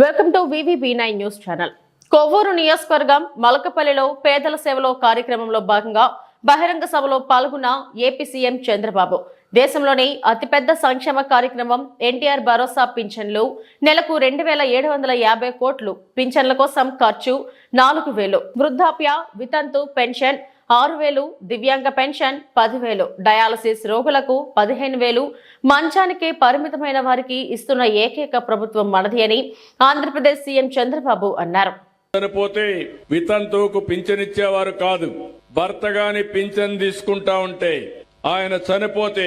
Welcome to VVB nine news channel. Kovvur నియోజకవర్గం మలకపల్లిలో పేదల సేవలో కార్యక్రమంలో భాగంగా బహిరంగ సభలో పాల్గొన్న ఏపీ సీఎం చంద్రబాబు. దేశంలోని అతిపెద్ద సంక్షేమ కార్యక్రమం ఎన్టీఆర్ భరోసా పింఛన్లు నెలకు రెండు వేల ఏడు వందల యాభై కోట్లు పింఛన్ల కోసం ఖర్చు నాలుగు వేలు. వృద్ధాప్య వితంతు పెన్షన్ ఆరు వేలు దివ్యాంగ పెన్షన్ పదివేలు డయాలసిస్ రోగులకు పదిహేను వేలు మంచానికి పరిమితమైన వారికి ఇస్తున్న ఏకైక ప్రభుత్వం మనది అని ఆంధ్రప్రదేశ్ సీఎం చంద్రబాబు అన్నారు. చనిపోతే వితంతువుకు పింఛనిచ్చేవారు కాదు భర్త గాని పింఛన్ తీసుకుంటా ఉంటే ఆయన చనిపోతే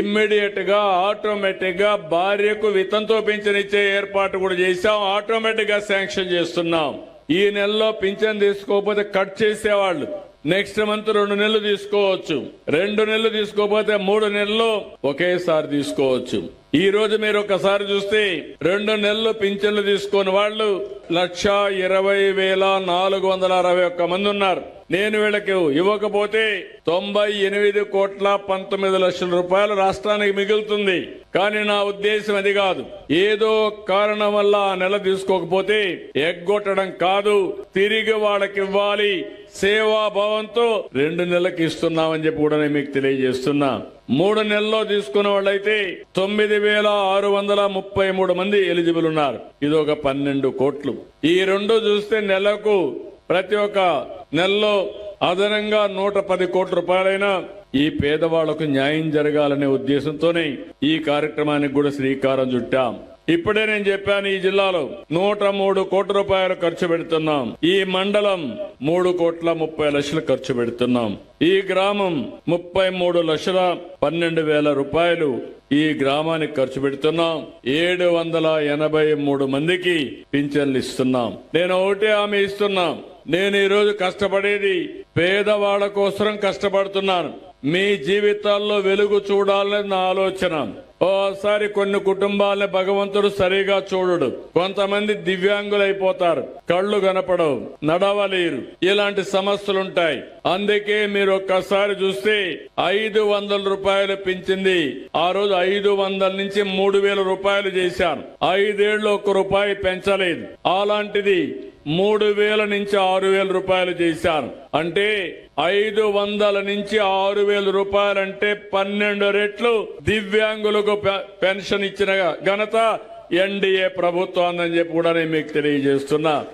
ఇమ్మీడియట్గా ఆటోమేటిక్గా భార్యకు వితంతు పింఛనిచ్చే ఏర్పాటు కూడా చేశాం ఆటోమేటిక్గా శాంక్షన్ చేస్తున్నాం. ఈ నెలలో పింఛన్ తీసుకోకపోతే కట్ చేసేవాళ్ళు. నెక్స్ట్ మంత్ రెండు నెలలు తీసుకోవచ్చు. రెండు నెలలు తీసుకోకపోతే మూడు నెలలు ఒకేసారి తీసుకోవచ్చు. ఈ రోజు మీరు ఒకసారి చూస్తే రెండు నెలలు పింఛన్లు తీసుకుని వాళ్ళు లక్ష ఇరవై వేల నాలుగు వందల అరవై ఒక్క మంది ఉన్నారు. నేను వీళ్ళకి ఇవ్వకపోతే తొంభై ఎనిమిది కోట్ల పంతొమ్మిది లక్షల రూపాయలు రాష్ట్రానికి మిగులుతుంది. కానీ నా ఉద్దేశం అది కాదు. ఏదో కారణం వల్ల ఆ నెల తీసుకోకపోతే ఎగ్గొట్టడం కాదు. తిరిగి వాళ్ళకి ఇవ్వాలి. సేవాభావంతో రెండు నెలలకు ఇస్తున్నామని చెప్పి కూడా నేను మీకు తెలియజేస్తున్నా. మూడు నెలల్లో తీసుకున్న వాళ్ళైతే తొమ్మిది వేల ఆరు వందల ముప్పై మూడు మంది ఎలిజిబుల్ ఉన్నారు. ఇది ఒక పన్నెండు కోట్లు. ఈ రెండు చూస్తే నెలకు ప్రతి ఒక్క నెలలో అదనంగా నూట పది కోట్ల రూపాయలైనా ఈ పేదవాళ్ళకు న్యాయం జరగాలనే ఉద్దేశంతోనే ఈ కార్యక్రమానికి కూడా శ్రీకారం చుట్టాం. ఇప్పుడే నేను చెప్పాను ఈ జిల్లాలో నూట మూడు కోట్ల రూపాయలు ఖర్చు పెడుతున్నాం. ఈ మండలం మూడు కోట్ల ముప్పై లక్షలు ఖర్చు పెడుతున్నాం. ఈ గ్రామం ముప్పై మూడు లక్షల పన్నెండు వేల రూపాయలు ఈ గ్రామానికి ఖర్చు పెడుతున్నాం. ఏడు వందల ఎనభై మూడు మందికి పింఛన్లు ఇస్తున్నాం. నేను ఒకటే హామీ ఇస్తున్నాం. నేను ఈ రోజు కష్టపడేది పేదవాళ్ళ కోసం కష్టపడుతున్నాను. మీ జీవితాల్లో వెలుగు చూడాలని నా ఆలోచన. ఓసారి కొన్ని కుటుంబాలని భగవంతుడు సరిగా చూడడు. కొంతమంది దివ్యాంగులైపోతారు. కళ్ళు కనపడవు నడవలేరు. ఇలాంటి సమస్యలుంటాయి. అందుకే మీరు ఒక్కసారి చూస్తే ఐదు వందల రూపాయలు పెంచింది. ఆ రోజు ఐదు వందల నుంచి మూడు వేల రూపాయలు చేశాను. ఐదేళ్ళు ఒక్క రూపాయి పెంచలేదు. అలాంటిది మూడు వేల నుంచి ఆరు వేల రూపాయలు చేశాను. అంటే ఐదు వందల నుంచి ఆరు వేల రూపాయలంటే పన్నెండు రెట్లు దివ్యాంగులకు పె- పెన్షన్ ఇచ్చిన ఘనత ఎన్డీఏ ప్రభుత్వం అని చెప్పి కూడా నేను మీకు తెలియజేస్తున్నా.